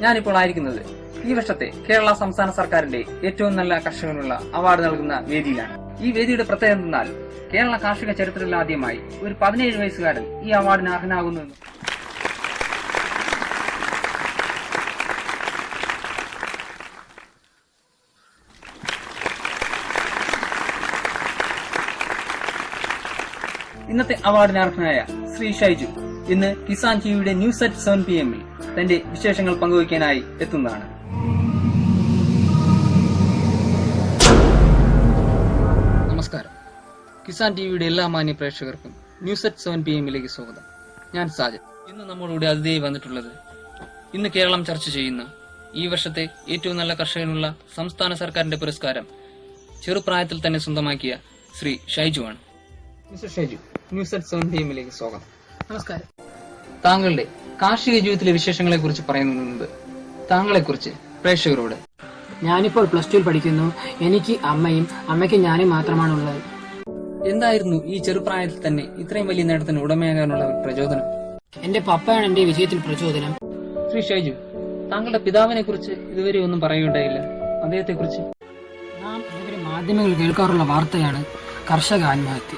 ഞാനിപ്പോൾ ആയിരിക്കുന്നത് ഈ വർഷത്തെ കേരള സംസ്ഥാന സർക്കാരിന്റെ ഏറ്റവും നല്ല കർഷകനുള്ള അവാർഡ് നൽകുന്ന വേദിയിലാണ്. ഈ വേദിയുടെ പ്രത്യേകത എന്നാൽ കേരള കാർഷിക ചരിത്രത്തിൽ ആദ്യമായി ഒരു പതിനേഴ് വയസ്സുകാരൻ ഈ അവാർഡിന് അർഹനാകുന്നു ഇന്നത്തെ അവാർഡിന് അർഹനായ ശ്രീ ഷൈജു ഇന്ന് കിസാൻ ടിവിയുടെ ന്യൂസ് അറ്റ് സെവൻ പി എമ്മിൽ തന്റെ വിശേഷങ്ങൾ പങ്കുവയ്ക്കാനായി എത്തുന്നതാണ്. നമസ്കാരം. കിസാൻ ടിവിയുടെ എല്ലാ മാന്യ പ്രേക്ഷകർക്കും ന്യൂസ് അറ്റ് സെവൻ പി എമ്മിലേക്ക് സ്വാഗതം. ഞാൻ സാജൻ. ഇന്ന് നമ്മളുടെ അതിഥിയായി വന്നിട്ടുള്ളത് ഇന്ന് കേരളം ചർച്ച ചെയ്യുന്ന ഈ വർഷത്തെ ഏറ്റവും നല്ല കർഷകനുള്ള സംസ്ഥാന സർക്കാരിന്റെ പുരസ്കാരം ചെറുപ്രായത്തിൽ തന്നെ സ്വന്തമാക്കിയ ശ്രീ ഷൈജു ആണ്. Mister Shaiju news at seven P എമ്മിലേക്ക് സ്വാഗതം. നമസ്കാരം. താങ്കളുടെ കാർഷിക ജീവിതത്തിലെ വിശേഷങ്ങളെ കുറിച്ച് പറയുന്നത് താങ്കളെ കുറിച്ച് പ്രേക്ഷകരോട്. ഞാനിപ്പോൾ പ്ലസ് ടുവിൽ പഠിക്കുന്നു. എനിക്ക് അമ്മയും അമ്മയ്ക്ക് ഞാനും മാത്രമാണുള്ളത്. എന്തായിരുന്നു ഈ ചെറുപ്രായത്തിൽ തന്നെ ഇത്രയും വലിയ നേട്ടത്തിന് ഉടമയാകാനുള്ള പ്രചോദനം? എന്റെ പപ്പയാണ് എന്റെ വിജയത്തിൽ പ്രചോദനം. ശ്രീ ഷൈജു താങ്കളുടെ പിതാവിനെ കുറിച്ച് ഇതുവരെ ഒന്നും പറയുകയുണ്ടായില്ല. അദ്ദേഹത്തെ കുറിച്ച് നാം ഇതുവരെ മാധ്യമങ്ങൾ കേൾക്കാറുള്ള വാർത്തയാണ് കർഷക ആത്മഹത്യ.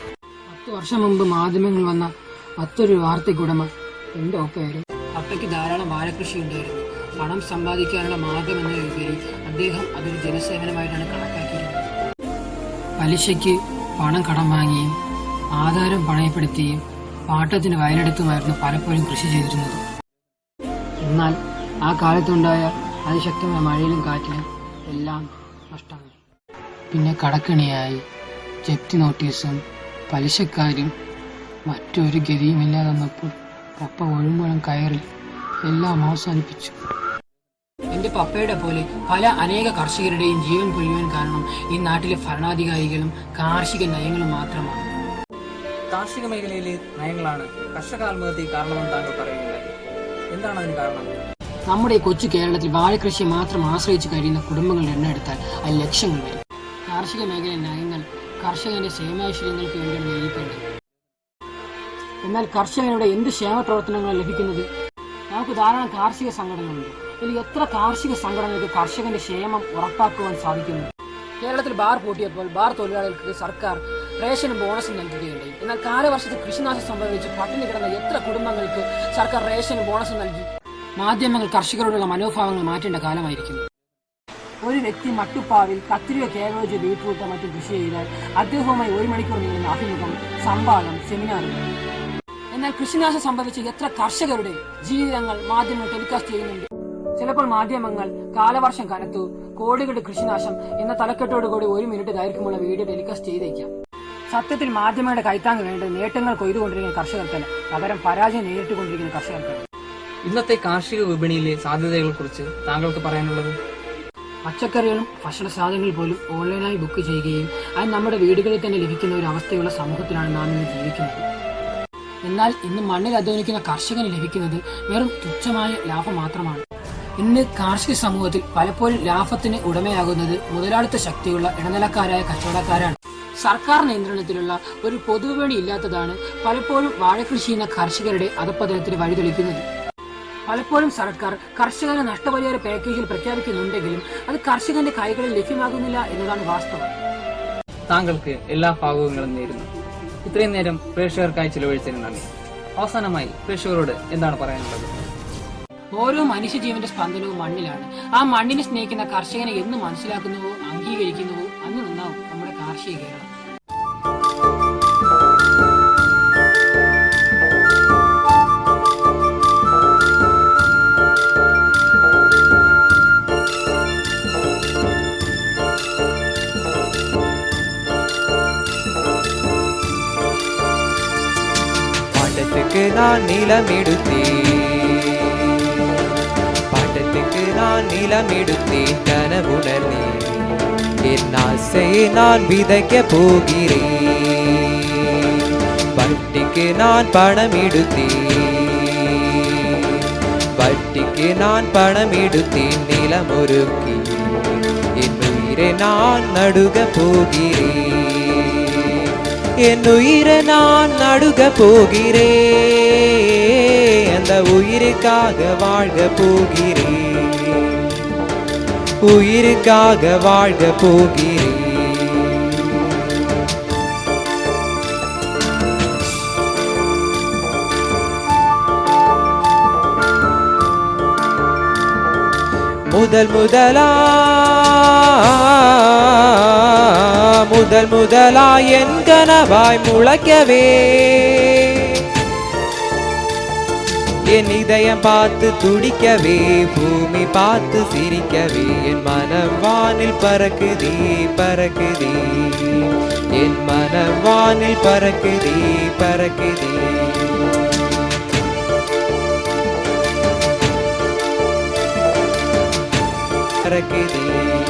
പത്ത് വർഷം മുമ്പ് മാധ്യമങ്ങൾ വന്ന മറ്റൊരു വാർത്തയ്ക്കുടമ എന്റെ ഒപ്പയായിരുന്നു. പപ്പയ്ക്ക് ധാരാളം വാഴകൃഷി ഉണ്ടായിരുന്നു പണം സമ്പാദിക്കാനുള്ള മാർഗം എന്നതിലുപരി അദ്ദേഹം അതൊരു ജനസേവനമായിട്ടാണ് കണക്കാക്കിയിരുന്നത്. പലിശയ്ക്ക് പണം കടം വാങ്ങിയും ആധാരം പണയപ്പെടുത്തിയും പാട്ടത്തിന് വയലെടുത്തുമായിരുന്നു പലപ്പോഴും കൃഷി ചെയ്തിരുന്നത്. എന്നാൽ ആ കാലത്തുണ്ടായ അതിശക്തമായ മഴയിലും കാറ്റിലും എല്ലാം നഷ്ടമായി. പിന്നെ കടക്കണിയായി. ജപ്തി നോട്ടീസും പലിശക്കാരും മറ്റൊരു ഗതിയുമില്ലാതെ വന്നപ്പോൾ പപ്പ ഒഴുമ്പോഴും കയറി എല്ലാം അവസാനിപ്പിച്ചു. എന്റെ പപ്പയുടെ പോലെ പല അനേക കർഷകരുടെയും ജീവൻ പൊഴിയുവാൻ കാരണം ഈ നാട്ടിലെ ഭരണാധികാരികളും കാർഷിക നയങ്ങളും മാത്രമാണ്. കാർഷിക മേഖലയിലെ നയങ്ങളാണ് കർഷക ആത്മഹത്യ കാരണമെന്ന് താങ്കൾ പറയുന്നത്. എന്താണ് അതിന് കാരണം? നമ്മുടെ കൊച്ചു കേരളത്തിൽ വാഴകൃഷി മാത്രം ആശ്രയിച്ച് കഴിയുന്ന കുടുംബങ്ങളുടെ എണ്ണം എടുത്താൽ അത് ലക്ഷങ്ങൾ വരും. കാർഷിക മേഖല നയങ്ങൾ കർഷകന്റെ ക്ഷേമാശ്രയങ്ങൾക്ക് വേണ്ടിയാണ് നിയമിക്കേണ്ടത് എന്നാൽ കർഷകനോട് എന്ത് ക്ഷേമ പ്രവർത്തനങ്ങളാണ് ലഭിക്കുന്നത്? നമുക്ക് ധാരാളം കാർഷിക സംഘടനകളുണ്ട്. ഇതിൽ എത്ര കാർഷിക സംഘടനകൾക്ക് കർഷകന്റെ ക്ഷേമം ഉറപ്പാക്കുവാൻ സാധിക്കുന്നു? കേരളത്തിൽ ബാർ പൂട്ടിയപ്പോൾ ബാർ തൊഴിലാളികൾക്ക് സർക്കാർ റേഷനും ബോണസും നൽകുകയുണ്ടായി. എന്നാൽ കാലവർഷത്തിൽ കൃഷിനാശം സംഭവിച്ച് പട്ടിണി കിടന്ന എത്ര കുടുംബങ്ങൾക്ക് സർക്കാർ റേഷനും ബോണസും നൽകി? മാധ്യമങ്ങൾ കർഷകരോടുള്ള മനോഭാവങ്ങൾ മാറ്റേണ്ട കാലമായിരിക്കുന്നു. ഒരു വ്യക്തി മട്ടുപ്പാവിൽ കത്തിരിയോ കേബേജ് ബീറ്റ്റൂട്ടോ മറ്റും കൃഷി ചെയ്താൽ അദ്ദേഹവുമായി ഒരു മണിക്കൂർ നീളുന്ന അഭിമുഖം സംവാദം സെമിനാറുകൾ. എന്നാൽ കൃഷിനാശം സംഭവിച്ച എത്ര കർഷകരുടെ ജീവിതങ്ങൾ മാധ്യമങ്ങൾ ടെലികാസ്റ്റ് ചെയ്യുന്നുണ്ട്. ചിലപ്പോൾ മാധ്യമങ്ങൾ കാലവർഷം കനത്തു കോടികളുടെ കൃഷിനാശം എന്ന തലക്കെട്ടോടുകൂടി ഒരു മിനിറ്റ് ദൈർഘ്യമുള്ള വീഡിയോ ടെലികാസ്റ്റ് ചെയ്തേക്കാം. സത്യത്തിൽ മാധ്യമങ്ങളുടെ കൈത്താങ് വേണ്ടത് നേട്ടങ്ങൾ കൊയ്തുകൊണ്ടിരിക്കുന്ന കർഷകർക്കല്ല പകരം പരാജയം നേരിട്ടുകൊണ്ടിരിക്കുന്ന കർഷകർക്കാണ് ഇന്നത്തെ കാർഷിക വിപണിയിലെ സാധ്യതകളെ കുറിച്ച് താങ്കൾക്ക് പറയാനുള്ളത്? പച്ചക്കറികളും ഭക്ഷണ സാധനങ്ങൾ പോലും ഓൺലൈനായി ബുക്ക് ചെയ്യുകയും അത് നമ്മുടെ വീടുകളിൽ തന്നെ ലഭിക്കുന്ന ഒരു അവസ്ഥയുള്ള സമൂഹത്തിലാണ് നാം ഇന്ന് ജീവിക്കുന്നത്. എന്നാൽ ഇന്ന് മണ്ണിൽ അധ്വാനിക്കുന്ന കർഷകന് ലഭിക്കുന്നത് വെറും തുച്ഛമായ ലാഭം മാത്രമാണ് ഇന്ന് കാർഷിക സമൂഹത്തിൽ പലപ്പോഴും ലാഭത്തിന് ഉടമയാകുന്നത് മുതലാളിത്ത ശക്തിയുള്ള ഇടനിലക്കാരായ കച്ചവടക്കാരാണ്. സർക്കാർ നിയന്ത്രണത്തിലുള്ള ഒരു പൊതുവിപണി ഇല്ലാത്തതാണ് പലപ്പോഴും വാഴകൃഷി ചെയ്യുന്ന കർഷകരുടെ അധപ്പതനത്തിന് വഴിതെളിക്കുന്നത്. പലപ്പോഴും സർക്കാർ കർഷകന് നഷ്ടപരിഹാര പാക്കേജിൽ പ്രഖ്യാപിക്കുന്നുണ്ടെങ്കിലും അത് കർഷകന്റെ കൈകളിൽ ലഭ്യമാകുന്നില്ല എന്നതാണ് വാസ്തവം. താങ്കൾക്ക് എല്ലാ ഭാഗങ്ങളും നേരുന്നു. ഇത്രയും നേരം പ്രേക്ഷകർക്കായി ചിലവഴിച്ചതിന് നന്ദി. അവസാനമായി പ്രേക്ഷകരോട് എന്താണ് പറയാനുള്ളത്? ഓരോ മനുഷ്യജീവന്റെ സ്പന്ദനവും മണ്ണിലാണ്. ആ മണ്ണിനെ സ്നേഹിക്കുന്ന കർഷകനെ എന്ന് മനസ്സിലാക്കുന്നുവോ അംഗീകരിക്കുന്നുവോ பாட்டத்துக்கு நான் நிலம் எடுத்தேன். பாட்டத்துக்கு நான் நிலம் எடுத்தேன் கனவுணர்ந்தேன். என் ஆசையை நான் விதைக்க போகிறேன். வட்டிக்கு நான் பணம் எடுத்தேன். வட்டிக்கு நான் பணம் எடுத்தேன் நிலம் ஒருக்கி என் உயிரை நான் நடுக போகிறேன். என் உயிரை நான் நடுக போகிறேன் அந்த உயிருக்காக வாழ்க போகிறேன் உயிருக்காக வாழ்க போகிறேன் முதல் முதலா முதல் முதலாய் என் கனவாய் முளைக்கவே. என் இதயம் பார்த்து துடிக்கவே பூமி பார்த்து சிரிக்கவே என் மனம் வானில் பறக்குதே பறக்குதே. என் மனம் வானில் பறக்குதே பறக்குதே. பறக்குதே.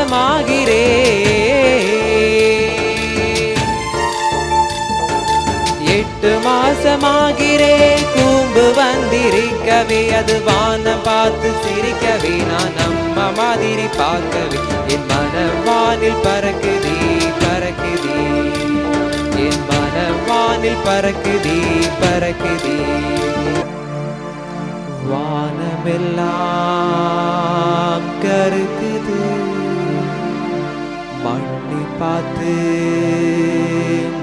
மாசமாகிறே எட்டு மாசமாகிறே கூம்பு வந்திருக்கவே அது வானம் பார்த்து சிரிக்கவே நான் நம்ம மாதிரி பார்க்கவே என் மனம் வானில் பறக்குதே பறக்குதே. என் மனம் வானில் பறக்குதே பறக்குதே. வானமெல்லாம் கருத்து பார்த்து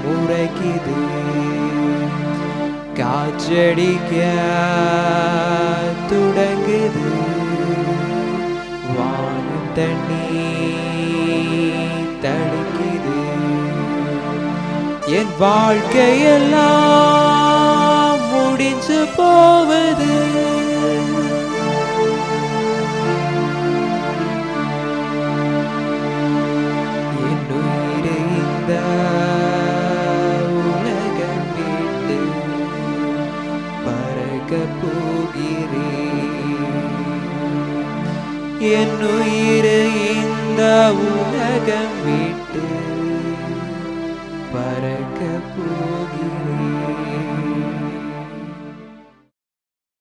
முறைக்குது காற்றடிக்க தொடங்குது. வானம் தண்ணி தடுக்குது. என் வாழ்க்கையெல்லாம் முடிஞ்சு போவது பறக்க போகிறேன் என் உயிர் இந்த உலகம் விட்டு பறக்க போ